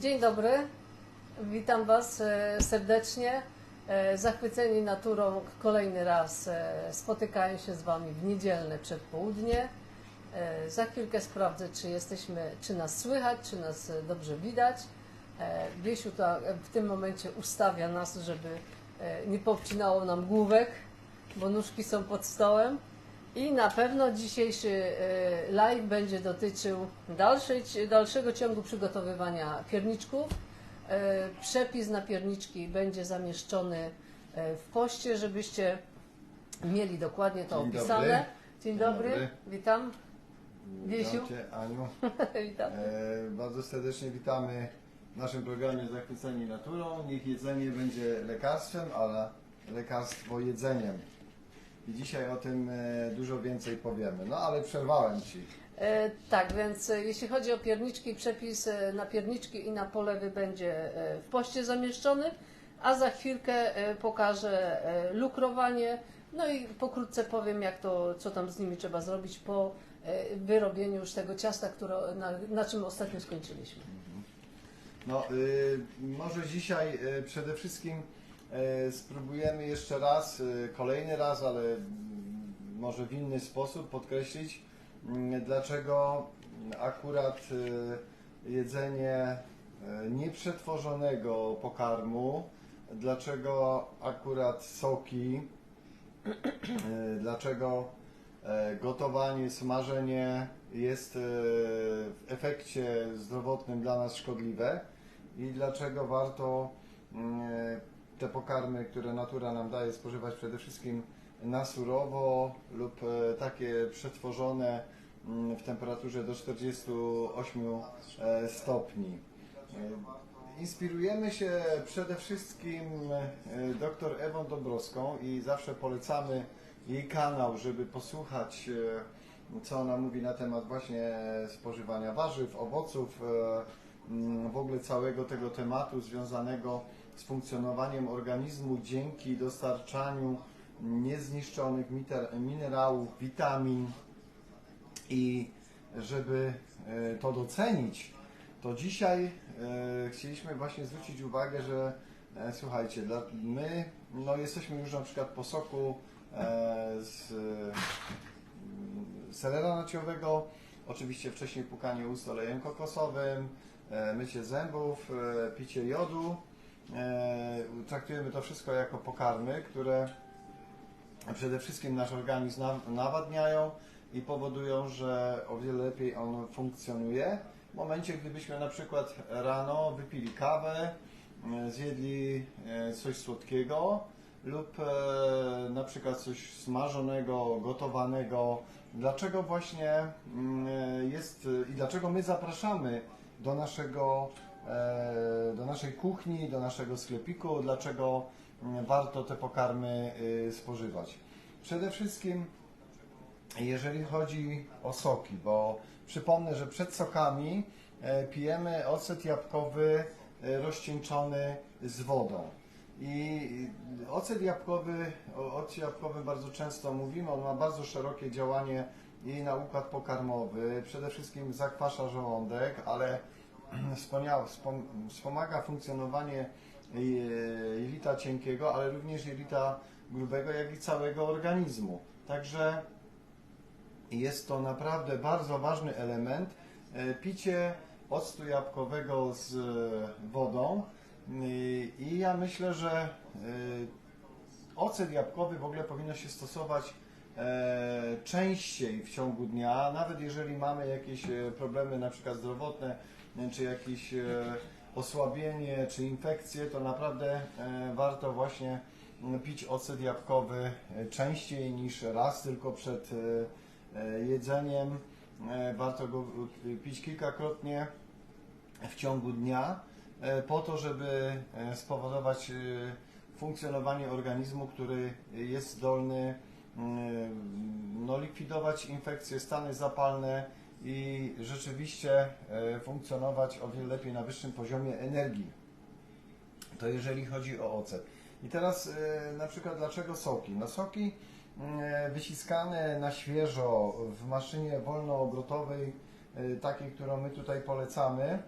Dzień dobry, witam Was e, serdecznie. E, Zachwyceni naturą kolejny raz e, spotykają się z Wami w niedzielne przedpołudnie. Za chwilkę sprawdzę, czy jesteśmy, czy nas słychać, czy nas dobrze widać. Wiesiu to w tym momencie ustawia nas, żeby nie powcinało nam główek, bo nóżki są pod stołem. I na pewno dzisiejszy e, live będzie dotyczył dalszej, dalszego ciągu przygotowywania pierniczków. E, Przepis na pierniczki będzie zamieszczony e, w poście, żebyście mieli dokładnie to Dzień opisane. dobry. Dzień Dzień dobry, dobry. witam. Wiesiu. Witam Cię, Aniu. witam. E, bardzo serdecznie witamy w naszym programie Zachwyceni Naturą. Niech jedzenie będzie lekarstwem, ale lekarstwo jedzeniem. I dzisiaj o tym e, dużo więcej powiemy. No ale przerwałem Ci. E, tak, więc e, jeśli chodzi o pierniczki, przepis na pierniczki i na polewy będzie w poście zamieszczony, a za chwilkę pokażę lukrowanie, no i pokrótce powiem, jak to, co tam z nimi trzeba zrobić po wyrobieniu już tego ciasta, które, na, na czym ostatnio skończyliśmy. No, y, może dzisiaj y, przede wszystkim spróbujemy jeszcze raz, y, kolejny raz, ale może w inny sposób podkreślić, mm, dlaczego akurat y, jedzenie nieprzetworzonego pokarmu, dlaczego akurat soki, dlaczego e, gotowanie, smażenie jest e, w efekcie zdrowotnym dla nas szkodliwe i dlaczego warto mm, e, te pokarmy, które natura nam daje, spożywać przede wszystkim na surowo lub e, takie przetworzone mm, w temperaturze do 48 e, stopni. E, Inspirujemy się przede wszystkim dr Ewą Dąbrowską i zawsze polecamy jej kanał, żeby posłuchać, co ona mówi na temat właśnie spożywania warzyw, owoców, mm, w ogóle całego tego tematu związanego z funkcjonowaniem organizmu dzięki dostarczaniu niezniszczonych minerałów, witamin i żeby e, to docenić, to dzisiaj e, chcieliśmy właśnie zwrócić uwagę, że e, słuchajcie, my no, jesteśmy już na przykład po soku z e, selera naciowego, oczywiście wcześniej pukanie ust olejem kokosowym, mycie zębów, picie jodu. E, traktujemy to wszystko jako pokarmy, które przede wszystkim nasz organizm na- nawadniają i powodują, że o wiele lepiej on funkcjonuje. W momencie, gdybyśmy na przykład rano wypili kawę, e, zjedli e, coś słodkiego lub na przykład coś smażonego, gotowanego, dlaczego właśnie mm, jest i dlaczego my zapraszamy do naszego do naszej kuchni, do naszego sklepiku, dlaczego mm, warto te pokarmy y, spożywać. Przede wszystkim jeżeli chodzi o soki, bo przypomnę, że przed sokami e, pijemy ocet jabłkowy e, rozcieńczony z wodą. I ocet jabłkowy, o occie jabłkowym bardzo często mówimy, on ma bardzo szerokie działanie i na układ pokarmowy, przede wszystkim zakwasza żołądek, ale wspomniał, wspom, wspomaga funkcjonowanie e, jelita cienkiego, ale również jelita grubego, jak i całego organizmu. Także jest to naprawdę bardzo ważny element. E, Picie octu jabłkowego z e, wodą I- ja myślę, że ocet jabłkowy w ogóle powinno się stosować częściej w ciągu dnia, nawet jeżeli mamy jakieś problemy na przykład zdrowotne, czy jakieś e, osłabienie, czy infekcje, to naprawdę e, warto właśnie m, pić ocet jabłkowy e, częściej niż raz tylko przed jedzeniem. Warto go pić kilkakrotnie w ciągu dnia po to, żeby spowodować funkcjonowanie organizmu, który jest zdolny mm, no, likwidować infekcje, stany zapalne i rzeczywiście e, funkcjonować o wiele lepiej na wyższym poziomie energii. To jeżeli chodzi o ocet. I teraz e, na przykład dlaczego soki? No soki mm, wyciskane na świeżo w maszynie wolnoobrotowej, e, takiej, którą my tutaj polecamy,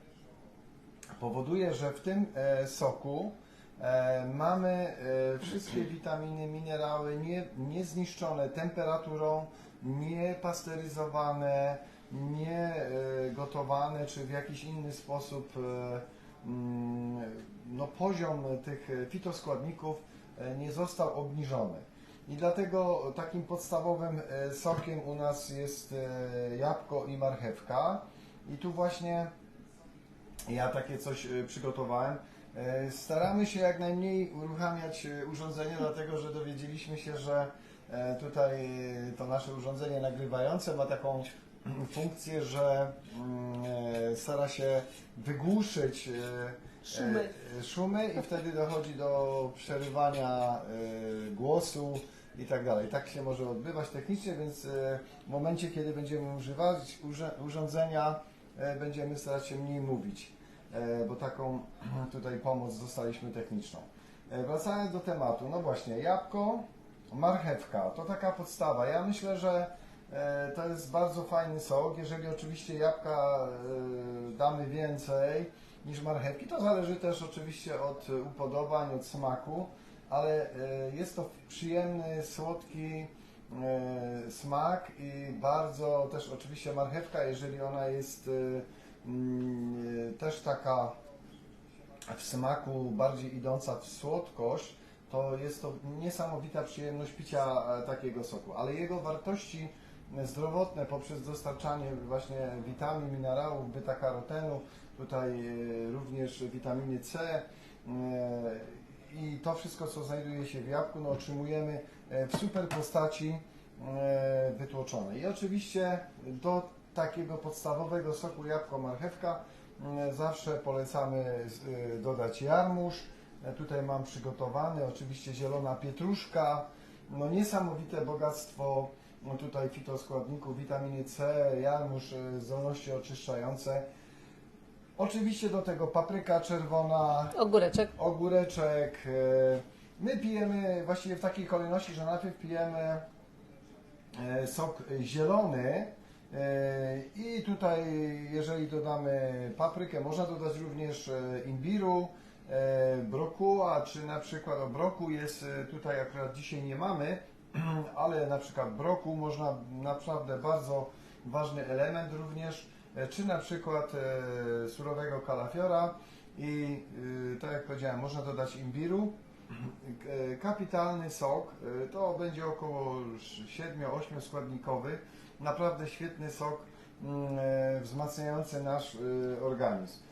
powoduje, że w tym e, soku e, mamy e, wszystkie witaminy, minerały nie, niezniszczone temperaturą, nie pasteryzowane, nie gotowane, czy w jakiś inny sposób e, mm, no, poziom tych fitoskładników e, nie został obniżony. I dlatego takim podstawowym e, sokiem u nas jest jabłko i marchewka. I tu właśnie ja takie coś przygotowałem. Staramy się jak najmniej uruchamiać urządzenie, dlatego że dowiedzieliśmy się, że tutaj to nasze urządzenie nagrywające ma taką funkcję, że mm, e, stara się wygłuszyć e, Szumy. e, szumy i wtedy dochodzi do przerywania głosu i tak dalej. Tak się może odbywać technicznie, więc w momencie, kiedy będziemy używać urządzenia, będziemy starać się mniej mówić, bo taką tutaj pomoc dostaliśmy techniczną. Wracając do tematu, no właśnie, jabłko, marchewka, to taka podstawa. Ja myślę, że to jest bardzo fajny sok. Jeżeli oczywiście jabłka e, damy więcej niż marchewki, to zależy też oczywiście od upodobań, od smaku, ale e, jest to przyjemny, słodki e, smak i bardzo też oczywiście marchewka, jeżeli ona jest e, mm, też taka w smaku bardziej idąca w słodkość, to jest to niesamowita przyjemność picia e, takiego soku. Ale jego wartości zdrowotne poprzez dostarczanie właśnie witamin, minerałów, beta-karotenu, tutaj e, również witaminy C e, i to wszystko, co znajduje się w jabłku, no, otrzymujemy e, w super postaci wytłoczonej. I oczywiście do takiego podstawowego soku jabłko-marchewka Zawsze polecamy dodać jarmuż. Tutaj mam przygotowany, oczywiście zielona pietruszka. No niesamowite bogactwo no tutaj fitoskładników, witaminy C, jarmuż, y, zdolności oczyszczające. Oczywiście do tego papryka czerwona, Ogóreczek. ogóreczek. e, My pijemy właściwie w takiej kolejności, że najpierw pijemy e, sok zielony e, i tutaj jeżeli dodamy paprykę, można dodać również e, imbiru, e, brokuła, czy na przykład o broku jest e, tutaj akurat dzisiaj nie mamy, ale na przykład broku można naprawdę bardzo ważny element również, e, czy na przykład e, surowego kalafiora i e, tak jak powiedziałem, można dodać imbiru. Kapitalny sok, to będzie około 7-8 składnikowy, naprawdę świetny sok mm, wzmacniający nasz organizm.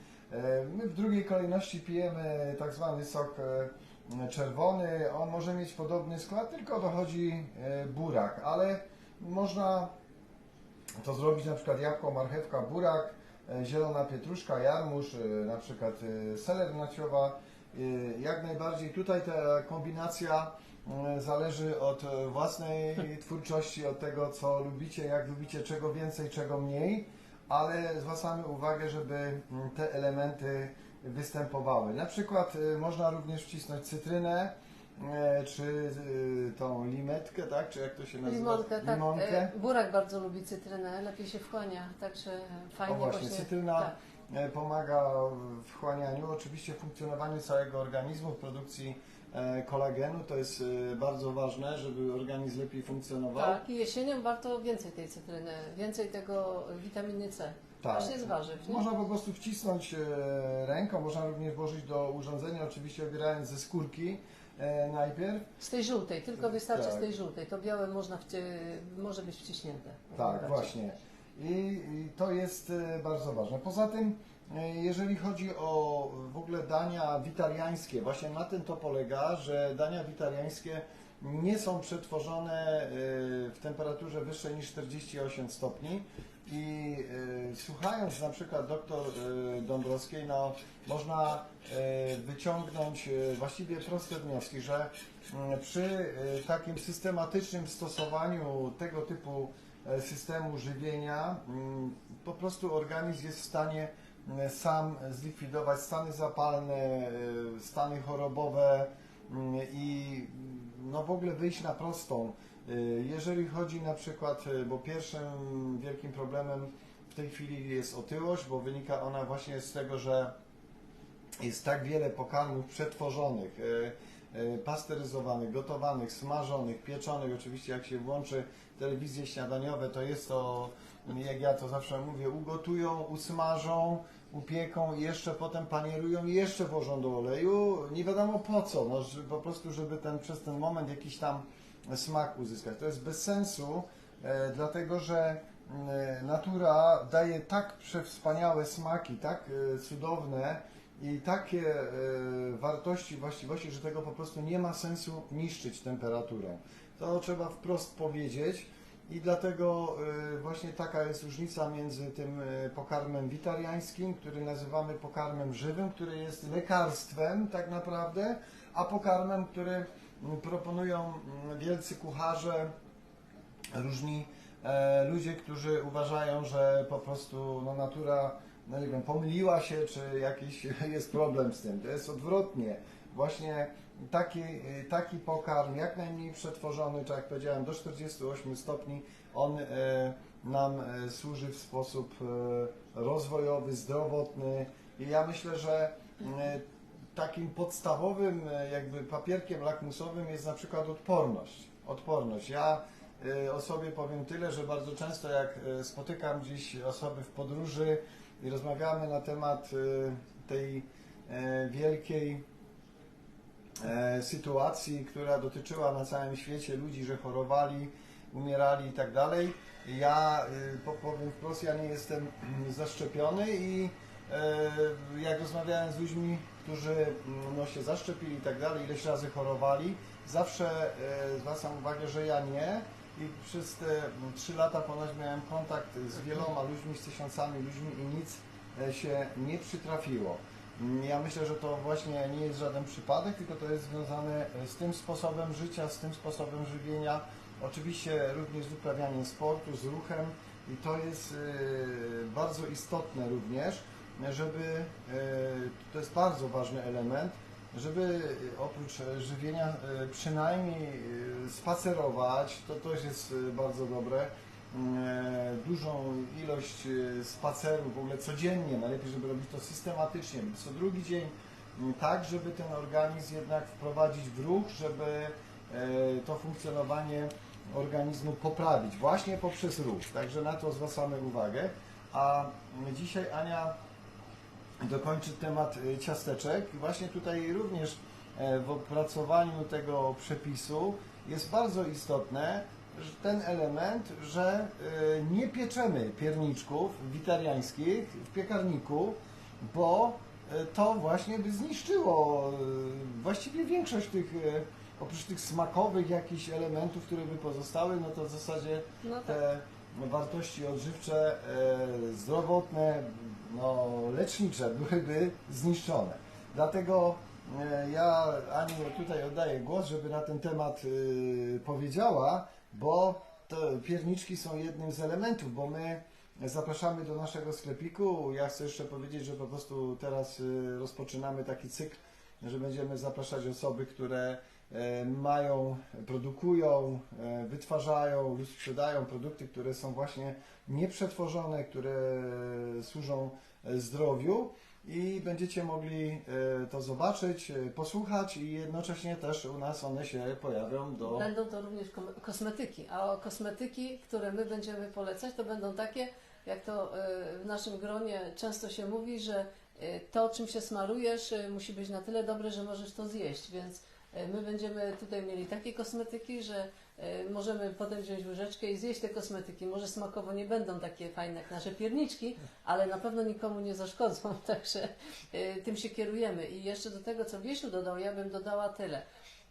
My w drugiej kolejności pijemy tak zwany sok czerwony. On może mieć podobny skład, tylko dochodzi e, burak, ale można to zrobić na przykład jabłko, marchewka, burak, e, zielona pietruszka, jarmuż, e, na przykład seler naciowa. Jak najbardziej tutaj ta kombinacja zależy od własnej twórczości, od tego co lubicie, jak lubicie, czego więcej, czego mniej, ale zwracamy uwagę, żeby mm, te elementy występowały. Na przykład e, można również wcisnąć cytrynę, e, czy e, tą limetkę, tak? Czy jak to się nazywa? Limonkę, tak. Limonkę. E, Burak bardzo lubi cytrynę, lepiej się wchłania, także fajnie O właśnie, cytryna tak. e, pomaga w wchłanianiu, oczywiście funkcjonowaniu całego organizmu, w produkcji kolagenu. To jest bardzo ważne, żeby organizm lepiej funkcjonował. Tak, i jesienią warto więcej tej cytryny, więcej tego witaminy C. Tak. Właśnie z warzyw, nie? Można po prostu wcisnąć e, ręką, można również włożyć do urządzenia, oczywiście obierając ze skórki e, najpierw. Z tej żółtej, tylko wystarczy Tak. z tej żółtej. To białe można wcie... może być wciśnięte. Tak, właśnie. I, I to jest e, bardzo ważne. Poza tym, e, jeżeli chodzi o w ogóle dania witaliańskie, właśnie na tym to polega, że dania witaliańskie nie są przetworzone e, w temperaturze wyższej niż 48 stopni. I e, słuchając na przykład doktor e, Dąbrowskiej, no, można e, wyciągnąć e, właściwie proste wnioski, że mm, przy e, takim systematycznym stosowaniu tego typu e, systemu żywienia, mm, po prostu organizm jest w stanie mm, sam zlikwidować stany zapalne, e, stany chorobowe i mm, no w ogóle wyjść na prostą. E, Jeżeli chodzi na przykład, e, bo pierwszym wielkim problemem w tej chwili jest otyłość, bo wynika ona właśnie z tego, że jest tak wiele pokarmów przetworzonych, e, pasteryzowanych, gotowanych, smażonych, pieczonych. Oczywiście jak się włączy telewizje śniadaniowe, to jest to, jak ja to zawsze mówię, ugotują, usmażą, upieką i jeszcze potem panierują i jeszcze włożą do oleju. Nie wiadomo po co, no, po prostu, żeby ten, przez ten moment jakiś tam smak uzyskać. To jest bez sensu, e, dlatego że e, natura daje tak przewspaniałe smaki, tak e, cudowne i takie wartości, właściwości, że tego po prostu nie ma sensu niszczyć temperaturą. To trzeba wprost powiedzieć. I dlatego właśnie taka jest różnica między tym pokarmem witariańskim, który nazywamy pokarmem żywym, który jest lekarstwem tak naprawdę, a pokarmem, który proponują wielcy kucharze, różni e, ludzie, którzy uważają, że po prostu no, natura, no nie wiem, pomyliła się, czy jakiś jest problem z tym. To jest odwrotnie. Właśnie taki, taki pokarm, jak najmniej przetworzony, tak jak powiedziałem, do 48 stopni, on e, nam e, służy w sposób rozwojowy, zdrowotny i ja myślę, że takim podstawowym e, jakby papierkiem lakmusowym jest na przykład odporność. Odporność. Ja e, o sobie powiem tyle, że bardzo często jak e, spotykam gdzieś osoby w podróży i rozmawiamy na temat tej wielkiej sytuacji, która dotyczyła na całym świecie ludzi, że chorowali, umierali i tak dalej. Ja po- powiem wprost, ja nie jestem mm, zaszczepiony i jak rozmawiałem z ludźmi, którzy mm, no, się zaszczepili i tak dalej, ileś razy chorowali, zawsze e, zwracam uwagę, że ja nie. I przez te mm, trzy lata ponoć miałem kontakt z wieloma ludźmi, z tysiącami ludźmi i nic e, się nie przytrafiło. Mm, Ja myślę, że to właśnie nie jest żaden przypadek, tylko to jest związane e, z tym sposobem życia, z tym sposobem żywienia, oczywiście również z uprawianiem sportu, z ruchem i to jest e, bardzo istotne również, żeby, e, to jest bardzo ważny element, żeby e, oprócz e, żywienia przynajmniej spacerować, to też jest bardzo dobre, e, dużą ilość spacerów w ogóle codziennie, najlepiej żeby robić to systematycznie, co drugi dzień, m, tak żeby ten organizm jednak wprowadzić w ruch, żeby to funkcjonowanie organizmu poprawić właśnie poprzez ruch. Także na to zwracamy uwagę. A dzisiaj Ania dokończy temat y, ciasteczek. Właśnie tutaj również e, w opracowaniu tego przepisu jest bardzo istotne że ten element, że y, nie pieczemy pierniczków witariańskich w piekarniku, bo y, to właśnie by zniszczyło właściwie większość tych, oprócz tych smakowych jakichś elementów, które by pozostały, no to w zasadzie No tak. te wartości odżywcze, e, zdrowotne, no, lecznicze byłyby zniszczone. Dlatego e, ja Ani tutaj oddaję głos, żeby na ten temat y, powiedziała, bo pierniczki są jednym z elementów, bo my zapraszamy do naszego sklepiku. Ja chcę jeszcze powiedzieć, że po prostu teraz y, rozpoczynamy taki cykl, że będziemy zapraszać osoby, które e, mają, produkują, e, wytwarzają lub sprzedają produkty, które są właśnie nieprzetworzone, które służą e, zdrowiu i będziecie mogli e, to zobaczyć, e, posłuchać i jednocześnie też u nas one się pojawią do... Będą to również kosmetyki, a kosmetyki, które my będziemy polecać, to będą takie, jak to e, w naszym gronie często się mówi, że e, to, czym się smarujesz, e, musi być na tyle dobre, że możesz to zjeść, więc e, my będziemy tutaj mieli takie kosmetyki, że e, możemy potem wziąć łyżeczkę i zjeść te kosmetyki. Może smakowo nie będą takie fajne jak nasze pierniczki, ale na pewno nikomu nie zaszkodzą, także e, tym się kierujemy. I jeszcze do tego, co Wiesiu dodał, ja bym dodała tyle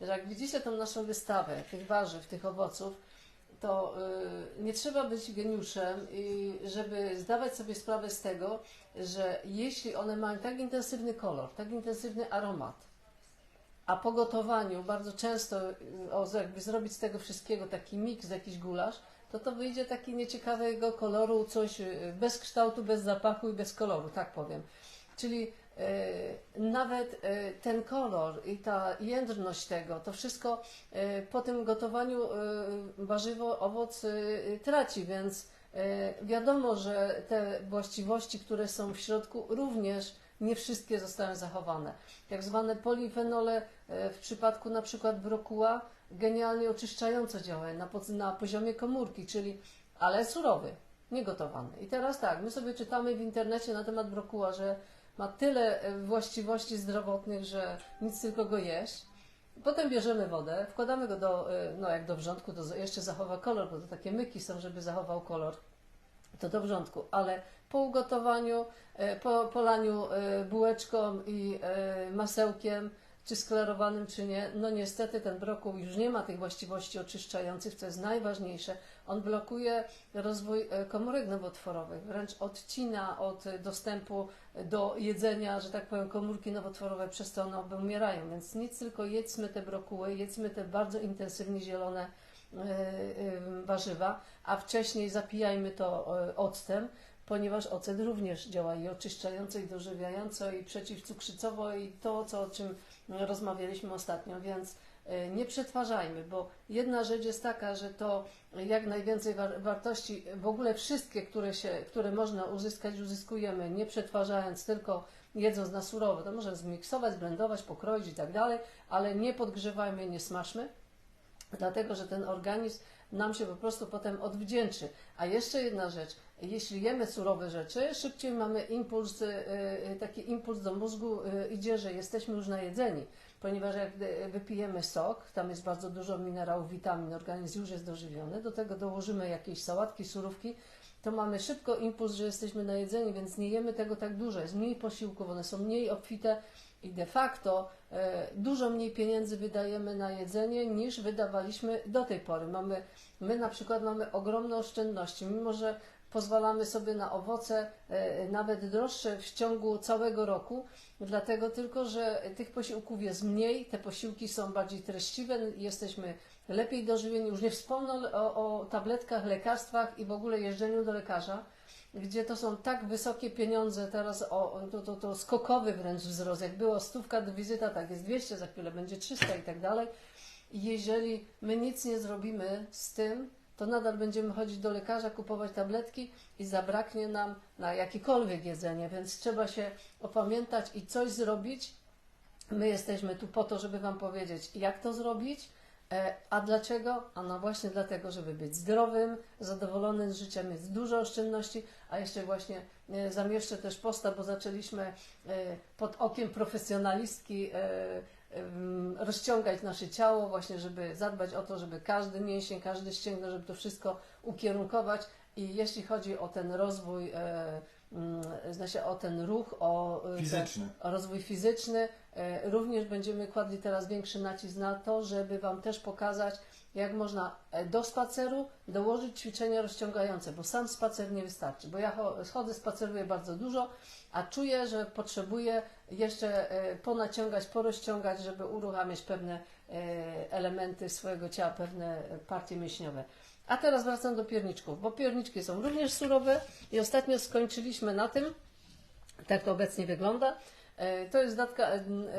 że jak widzicie tą naszą wystawę tych warzyw, tych owoców, to nie trzeba być geniuszem, żeby zdawać sobie sprawę z tego, że jeśli one mają tak intensywny kolor, tak intensywny aromat, a po gotowaniu bardzo często, y, o, jakby zrobić z tego wszystkiego taki miks, jakiś gulasz, to to wyjdzie taki nieciekawego koloru, coś y, bez kształtu, bez zapachu i bez koloru, tak powiem. Czyli e, nawet ten kolor i ta jędrność tego, to wszystko po tym gotowaniu warzywo, owoc traci, więc wiadomo, że te właściwości, które są w środku również nie wszystkie zostały zachowane. Tak zwane polifenole e, w przypadku na przykład brokuła genialnie oczyszczająco działają na, na poziomie komórki, czyli ale surowy, niegotowany. I teraz tak, my sobie czytamy w internecie na temat brokuła, że ma tyle e, właściwości zdrowotnych, że nic tylko go jeść. Potem bierzemy wodę, wkładamy go do, e, no jak do wrzątku, to jeszcze zachowa kolor, bo to takie myki są, żeby zachował kolor. To do wrzątku, ale po ugotowaniu, e, po polaniu e, bułeczką i e, masełkiem, czy sklerowanym, czy nie, no niestety ten brokuł już nie ma tych właściwości oczyszczających, co jest najważniejsze. On blokuje rozwój komórek nowotworowych, wręcz odcina od dostępu do jedzenia, że tak powiem, komórki nowotworowe, przez to one umierają. Więc nic, tylko jedzmy te brokuły, jedzmy te bardzo intensywnie zielone warzywa, a wcześniej zapijajmy to octem, ponieważ ocet również działa i oczyszczająco, i dożywiająco, i przeciwcukrzycowo, i to, co, o czym rozmawialiśmy ostatnio, więc e, nie przetwarzajmy, bo jedna rzecz jest taka, że to jak najwięcej war- wartości, w ogóle wszystkie, które, się, które można uzyskać, uzyskujemy, nie przetwarzając, tylko jedząc na surowo. To można zmiksować, zblendować, pokroić i tak dalej, ale nie podgrzewajmy, nie smażmy, dlatego że ten organizm nam się po prostu potem odwdzięczy. A jeszcze jedna rzecz, jeśli jemy surowe rzeczy, szybciej mamy impuls, y, y, taki impuls do mózgu y, idzie, że jesteśmy już najedzeni, ponieważ jak wypijemy sok, tam jest bardzo dużo minerałów, witamin, organizm już jest dożywiony, do tego dołożymy jakieś sałatki, surówki, to mamy szybko impuls, że jesteśmy najedzeni, więc nie jemy tego tak dużo, jest mniej posiłków, one są mniej obfite i de facto dużo mniej pieniędzy wydajemy na jedzenie niż wydawaliśmy do tej pory. Mamy, my na przykład mamy ogromne oszczędności, mimo że pozwalamy sobie na owoce e, nawet droższe w ciągu całego roku, dlatego tylko, że tych posiłków jest mniej, te posiłki są bardziej treściwe, jesteśmy lepiej dożywieni, już nie wspomnę o, o tabletkach, lekarstwach i w ogóle jeżdżeniu do lekarza, gdzie to są tak wysokie pieniądze teraz, o, to, to, to skokowy wręcz wzrost, jak było stówka do wizyta, tak jest 200, za chwilę będzie 300 i tak dalej. Jeżeli my nic nie zrobimy z tym, to nadal będziemy chodzić do lekarza, kupować tabletki i zabraknie nam na jakiekolwiek jedzenie, więc trzeba się opamiętać i coś zrobić. My jesteśmy tu po to, żeby Wam powiedzieć, jak to zrobić. E, A dlaczego? A no właśnie dlatego, żeby być zdrowym, zadowolonym z życia, mieć dużo oszczędności, a jeszcze właśnie e, zamieszczę też posta, bo zaczęliśmy e, pod okiem profesjonalistki rozciągać nasze ciało, właśnie żeby zadbać o to, żeby każdy mięsień, każdy ścięgno, żeby to wszystko ukierunkować i jeśli chodzi o ten rozwój, znaczy o ten ruch, o, e, Fizyczny. o rozwój fizyczny. E, Również będziemy kładli teraz większy nacisk na to, żeby Wam też pokazać, jak można do spaceru dołożyć ćwiczenia rozciągające, bo sam spacer nie wystarczy, bo ja cho- chodzę, spaceruję bardzo dużo, a czuję, że potrzebuję jeszcze e, ponaciągać, porozciągać, żeby uruchamiać pewne e, elementy swojego ciała, pewne partie mięśniowe. A teraz wracam do pierniczków, bo pierniczki są również surowe i ostatnio skończyliśmy na tym, tak to obecnie wygląda. E, To jest datka.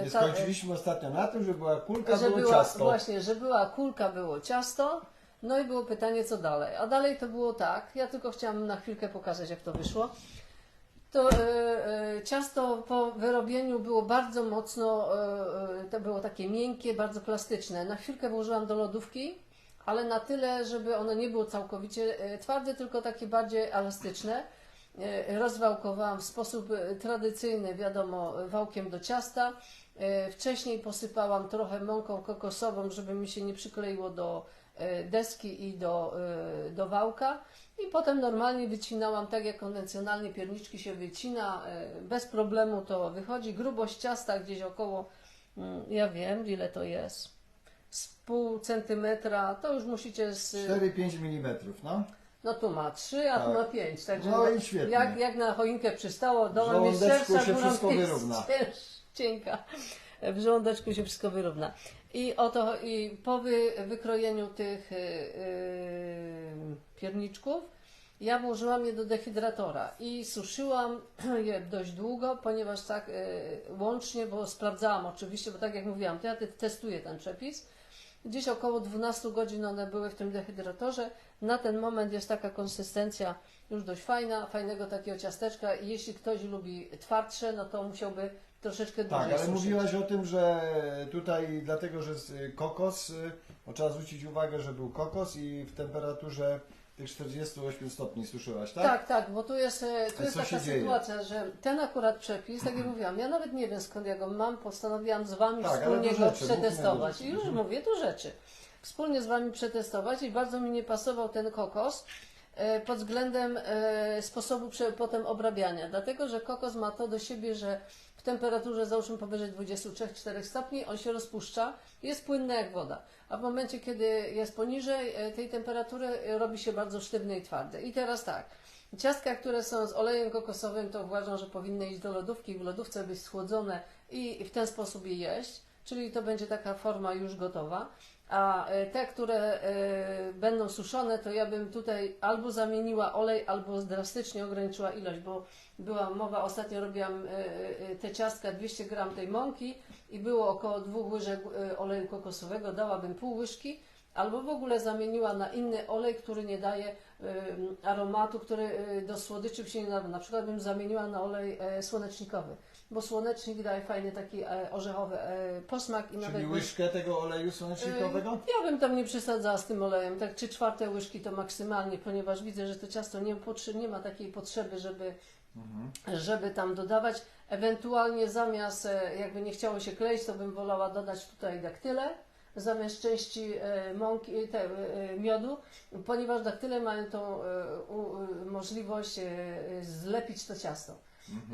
Nie ta- skończyliśmy ostatnio na tym, że była kulka, że było była, ciasto. Właśnie, że była kulka, było ciasto. No i było pytanie, co dalej. A dalej to było tak. Ja tylko chciałam na chwilkę pokazać, jak to wyszło. To e, e, ciasto po wyrobieniu było bardzo mocno, e, to było takie miękkie, bardzo plastyczne. Na chwilkę włożyłam do lodówki, ale na tyle, żeby ono nie było całkowicie twarde, tylko takie bardziej elastyczne. Rozwałkowałam w sposób tradycyjny, wiadomo, wałkiem do ciasta. Wcześniej posypałam trochę mąką kokosową, żeby mi się nie przykleiło do deski i do, do wałka. I potem normalnie wycinałam, tak jak konwencjonalnie pierniczki się wycina, e, bez problemu to wychodzi. Grubość ciasta gdzieś około, mm, ja wiem ile to jest, z pół centymetra, to już musicie z... 4-5 mm, no. No tu ma 3, a tu Tak. ma 5. Także No i świetnie. jak, jak na choinkę przystało, dołem jest szersza, się wszystko wyrówna. cienka. W żołądeczku się wszystko wyrówna. I oto i po wy, wykrojeniu tych y, y, pierniczków ja włożyłam je do dehydratora i suszyłam je dość długo, ponieważ tak y, łącznie, bo sprawdzałam oczywiście, bo tak jak mówiłam, to ja te- testuję ten przepis Gdzieś około 12 godzin one były w tym dehydratorze. Na ten moment jest taka konsystencja już dość fajna, fajnego takiego ciasteczka jeśli ktoś lubi twardsze, no to musiałby troszeczkę dłużej Tak, ale mówiłaś o tym, że tutaj dlatego, że jest y, kokos, y, bo trzeba zwrócić uwagę, że był kokos i w temperaturze tych 48 stopni suszyłaś, tak? Tak, tak, bo tu jest, e, tu jest taka dzieje? sytuacja, że ten akurat przepis, tak jak mówiłam, ja nawet nie wiem skąd ja go mam, postanowiłam z Wami Tak, wspólnie go rzeczy, przetestować. I już mówię, do rzeczy. Wspólnie z Wami przetestować i bardzo mi nie pasował ten kokos e, pod względem e, sposobu potem obrabiania, dlatego że kokos ma to do siebie, że w temperaturze załóżmy powyżej 23-4 stopni on się rozpuszcza, jest płynny jak woda. A w momencie, kiedy jest poniżej e, tej temperatury, e, robi się bardzo sztywny i twardy. I teraz tak, ciastka, które są z olejem kokosowym, to uważam, że powinny iść do lodówki w lodówce być schłodzone i w ten sposób je jeść, czyli to będzie taka forma już gotowa. A e, te, które będą suszone, to ja bym tutaj albo zamieniła olej, albo drastycznie ograniczyła ilość, bo była mowa, ostatnio robiłam e, e, te ciastka 200 gram tej mąki i było około dwóch łyżek e, oleju kokosowego, dałabym pół łyżki, albo w ogóle zamieniła na inny olej, który nie daje e, aromatu, który e, do słodyczy się nie nada. Na przykład bym zamieniła na olej e, słonecznikowy, bo słonecznik daje fajny taki e, orzechowy e, posmak i nawet Czyli bez- łyżkę tego oleju słonecznikowego? Ja bym tam nie przesadzała z tym olejem, tak trzy czwarte łyżki to maksymalnie, ponieważ widzę, że to ciasto nie, nie ma takiej potrzeby, żeby, żeby tam dodawać. Ewentualnie zamiast, e, jakby nie chciało się kleić, to bym wolała dodać tutaj daktyle zamiast części e, mąki, e, te, miodu, ponieważ daktyle mają tą możliwość zlepić to ciasto.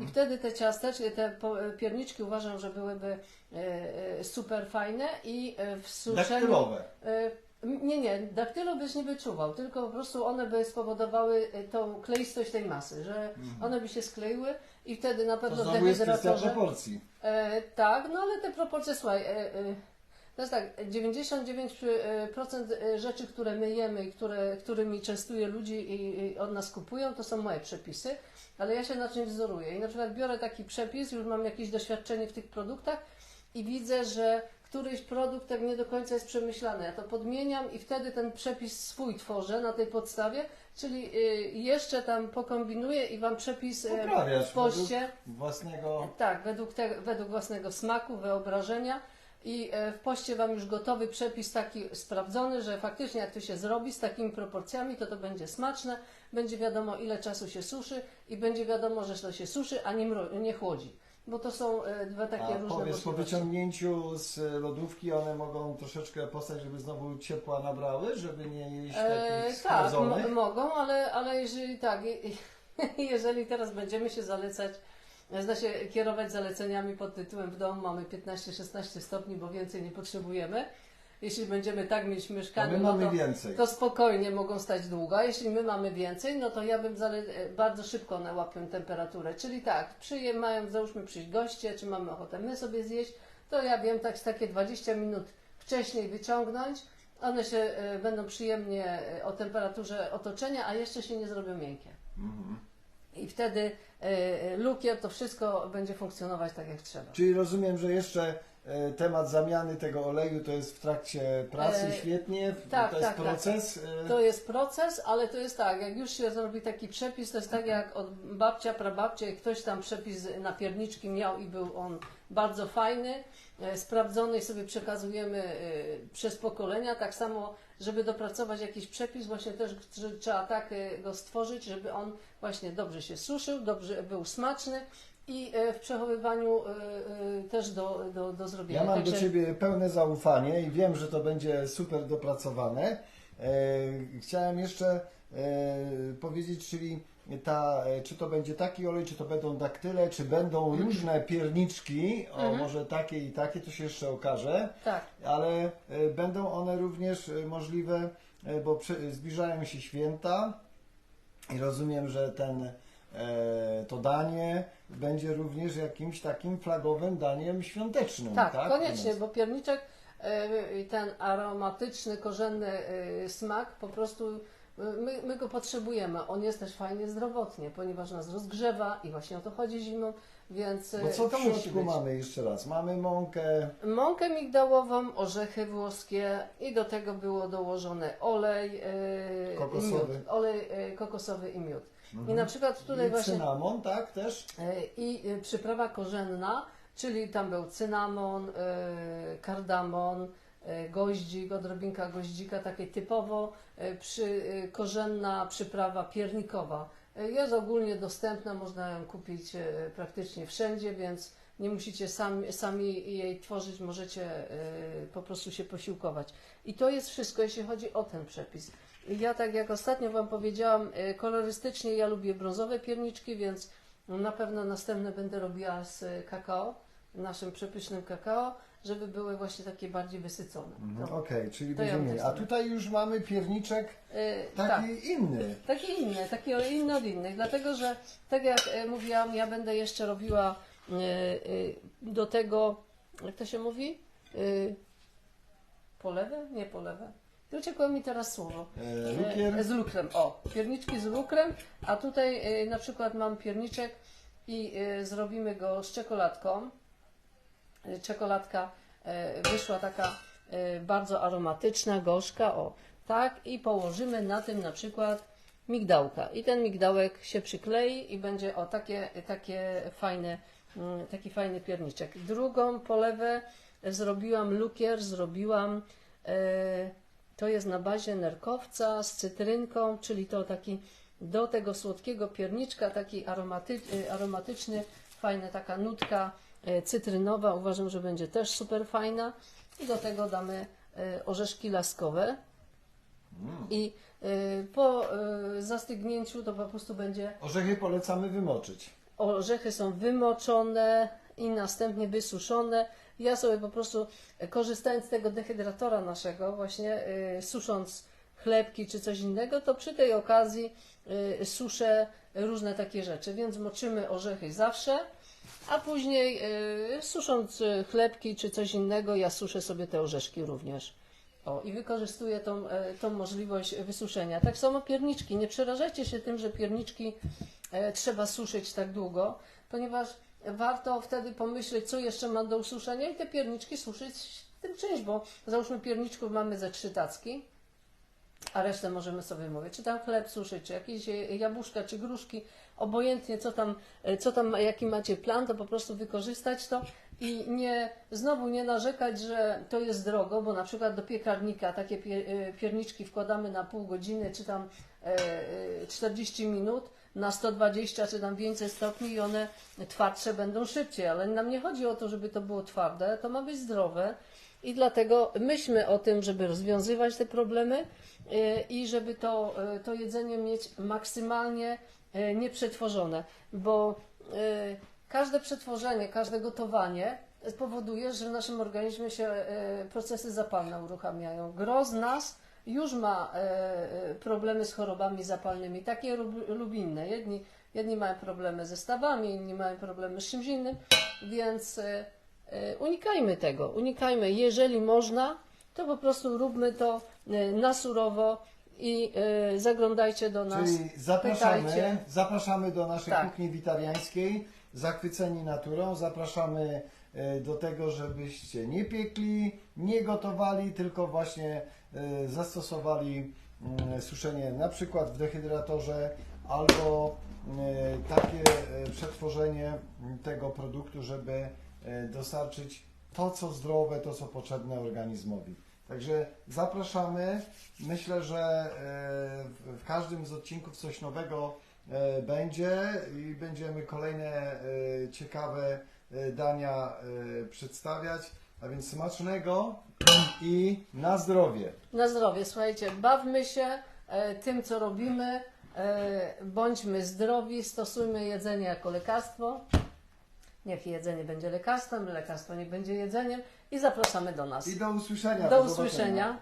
I wtedy te ciasteczki, te pierniczki uważam, że byłyby super fajne i w suszeniu... Daktylowe. E, Nie, nie, daktylo byś nie wyczuwał, tylko po prostu one by spowodowały e, tą kleistość tej masy, że one by się skleiły i wtedy na To pewno w znowu jest kwestia dehydratorze... proporcji. E, tak, no ale te proporcje, słuchaj, e, e, to jest tak, 99% e, rzeczy, które my jemy i które, którymi częstuję ludzi i, i od nas kupują, to są moje przepisy, ale ja się na czymś wzoruję. I na przykład biorę taki przepis, już mam jakieś doświadczenie w tych produktach i widzę, że któryś produkt tak nie do końca jest przemyślany. Ja to podmieniam i wtedy ten przepis swój tworzę na tej podstawie, czyli y, jeszcze tam pokombinuję i Wam przepis y, Poprawiasz w poście... według własnego... Tak, według, te, według własnego smaku, wyobrażenia i e, w poście Wam już gotowy przepis taki sprawdzony, że faktycznie jak to się zrobi z takimi proporcjami, to to będzie smaczne, będzie wiadomo ile czasu się suszy i będzie wiadomo, że to się suszy, a nie, nie chłodzi. Bo to są e, dwa takie A różne powiedz, po wyciągnięciu z lodówki one mogą troszeczkę postać, żeby znowu ciepła nabrały, żeby nie jeść E, takich tak, mo- mogą, ale, ale jeżeli tak, jeżeli teraz będziemy się zalecać, się kierować zaleceniami pod tytułem w domu mamy 15-16 stopni, bo więcej nie potrzebujemy. Jeśli będziemy tak mieć A mieszkanie, my no to, więcej. to spokojnie mogą stać długo. A jeśli my mamy więcej, no to ja bym e, bardzo szybko one łapią temperaturę. Czyli tak, przyje, mają załóżmy przyjść goście, czy mamy ochotę my sobie zjeść, to ja wiem tak takie 20 minut wcześniej wyciągnąć. One się e, będą przyjemnie e, o temperaturze otoczenia, a jeszcze się nie zrobią miękkie. Mhm. I wtedy e, lukier, to wszystko będzie funkcjonować tak jak trzeba. Czyli rozumiem, że jeszcze temat zamiany tego oleju to jest w trakcie pracy E, świetnie, tak, to jest tak, tak. proces. e, To jest proces, ale to jest tak, jak już się zrobi taki przepis, to jest tak jak od babcia, prababcia, ktoś tam przepis na pierniczki miał i był on bardzo fajny, e, sprawdzony i sobie przekazujemy e, przez pokolenia, tak samo, żeby dopracować jakiś przepis, właśnie też trzeba tak e, go stworzyć, żeby on właśnie dobrze się suszył, dobrze był smaczny i e, w przechowywaniu e, e, też do, do, do zrobienia. Ja mam do Także- Ciebie pełne zaufanie i wiem, że to będzie super dopracowane. Chciałem jeszcze powiedzieć, czyli ta, czy to będzie taki olej, czy to będą daktyle, czy będą różne pierniczki, o Mhm. może takie i takie, to się jeszcze okaże, Tak. ale będą one również możliwe, bo zbliżają się święta i rozumiem, że ten to danie będzie również jakimś takim flagowym daniem świątecznym. Tak, tak? koniecznie, bo pierniczek, e, ten aromatyczny, korzenny e, smak po prostu my, my go potrzebujemy. On jest też fajnie zdrowotnie, ponieważ nas rozgrzewa i właśnie o to chodzi zimą, więc Bo co w to musi środku mamy jeszcze raz? Mamy mąkę, Mąkę migdałową, orzechy włoskie i do tego było dołożone olej e, Kokosowy. i miód. Olej e, kokosowy i miód. I Mhm. na przykład tutaj i właśnie cynamon, tak też? e, i e, przyprawa korzenna, czyli tam był cynamon, e, kardamon, e, goździk, odrobinka goździka, takie typowo e, przy, e, korzenna przyprawa piernikowa. Jest ogólnie dostępna, można ją kupić e, praktycznie wszędzie, więc nie musicie sami, sami jej tworzyć, możecie e, po prostu się posiłkować. I to jest wszystko, jeśli chodzi o ten przepis. Ja tak jak ostatnio Wam powiedziałam, e, kolorystycznie ja lubię brązowe pierniczki, więc na pewno następne będę robiła z kakao, naszym przepysznym kakao, żeby były właśnie takie bardziej wysycone. To, Okej, czyli to ja będziemy mieli. A tutaj już mamy pierniczek e, taki tak. inny. Takie inne, takie inne od innych, dlatego że tak jak e, mówiłam, ja będę jeszcze robiła e, e, do tego, jak to się mówi? E, polewę? Nie polewę. Uciekło mi teraz słowo. E, E, lukier. Z lukrem, o, pierniczki z lukrem, a tutaj e, na przykład mam pierniczek i e, zrobimy go z czekoladką. Czekoladka e, wyszła taka e, bardzo aromatyczna, gorzka, o, tak, i położymy na tym na przykład migdałka. I ten migdałek się przyklei i będzie o takie, takie fajne, mm, taki fajny pierniczek. Drugą polewę zrobiłam lukier, zrobiłam e, to jest na bazie nerkowca z cytrynką, czyli to taki do tego słodkiego pierniczka, taki aromaty, aromatyczny, fajna taka nutka cytrynowa. Uważam, że będzie też super fajna. I do tego damy e, orzeszki laskowe. I e, po e, zastygnięciu to po prostu będzie Orzechy polecamy wymoczyć. orzechy są wymoczone i następnie wysuszone. Ja sobie po prostu e, korzystając z tego dehydratora naszego, właśnie susząc chlebki czy coś innego, to przy tej okazji suszę różne takie rzeczy. Więc moczymy orzechy zawsze, a później y, susząc y, chlebki czy coś innego, ja suszę sobie te orzeszki również. O, i wykorzystuję tą, e, tą możliwość wysuszenia. Tak samo pierniczki. Nie przerażajcie się tym, że pierniczki e, trzeba suszyć tak długo, ponieważ warto wtedy pomyśleć, co jeszcze mam do ususzenia i te pierniczki suszyć tym czymś, bo załóżmy pierniczków mamy ze trzy tacki, a resztę możemy sobie mówić, czy tam chleb suszyć, czy jakieś jabłuszka, czy gruszki, obojętnie co tam, e, co tam, jaki macie plan, to po prostu wykorzystać to i nie, znowu nie narzekać, że to jest drogo, bo na przykład do piekarnika takie e, pierniczki wkładamy na pół godziny, czy tam e, e, 40 minut, na 120 czy tam więcej stopni i one twardsze będą szybciej, ale nam nie chodzi o to, żeby to było twarde, to ma być zdrowe. I dlatego myślmy o tym, żeby rozwiązywać te problemy i żeby to, to jedzenie mieć maksymalnie nieprzetworzone, bo e, każde przetworzenie, każde gotowanie spowoduje, że w naszym organizmie się e, procesy zapalne uruchamiają. Gro z nas już ma e, e, problemy z chorobami zapalnymi, takie lub, inne. Jedni, jedni mają problemy ze stawami, inni mają problemy z czymś innym, więc e, e, unikajmy tego, unikajmy. Jeżeli można, to po prostu róbmy to e, na surowo i e, zaglądajcie do nas. Czyli zapraszamy, pytajcie. zapraszamy do naszej Tak. kuchni witariańskiej, zachwyceni naturą, zapraszamy e, do tego, żebyście nie piekli, nie gotowali, tylko właśnie e, zastosowali mm, suszenie na przykład w dehydratorze albo takie przetworzenie tego produktu, żeby dostarczyć to, co zdrowe, to, co potrzebne organizmowi. Także zapraszamy. Myślę, że e, w- każdym z odcinków coś nowego e, będzie i będziemy kolejne e, ciekawe dania przedstawiać. A więc smacznego i na zdrowie. Na zdrowie, słuchajcie, bawmy się tym, co robimy, bądźmy zdrowi, stosujmy jedzenie jako lekarstwo. Niech jedzenie będzie lekarstwem, lekarstwo niech będzie jedzeniem i zapraszamy do nas. I do usłyszenia. Do zobaczenia. usłyszenia.